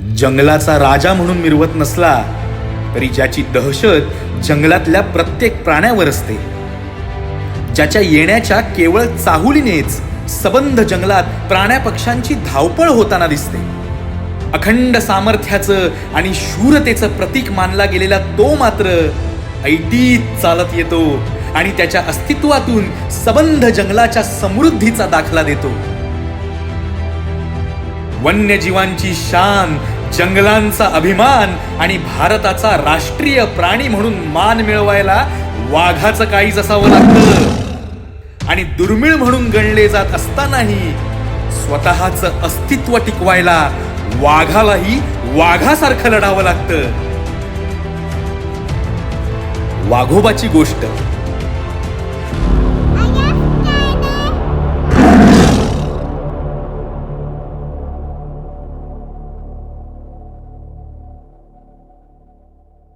जंगलाचा राजा म्हणून मिरवत नसला तरी ज्याची दहशत जंगलातल्या प्रत्येक प्राण्यावर असते. ज्याच्या येण्याच्या केवळ चाहुलीनेच सबंध जंगलात प्राण्या पक्ष्यांची धावपळ होताना दिसते. अखंड सामर्थ्याचं आणि शूरतेचं प्रतीक मानला गेलेला तो मात्र ऐटीत चालत येतो आणि त्याच्या अस्तित्वातून सबंध जंगलाच्या समृद्धीचा दाखला देतो. वन्यजीवांची शान जंगलांचा अभिमान आणि भारताचा राष्ट्रीय प्राणी म्हणून मान मिळवायला वाघाचं काहीच असावं लागतं. आणि दुर्मिळ म्हणून गणले जात असतानाही स्वतःचं अस्तित्व टिकवायला वाघालाही वाघासारखं लढावं लागतं. वाघोबाची गोष्ट.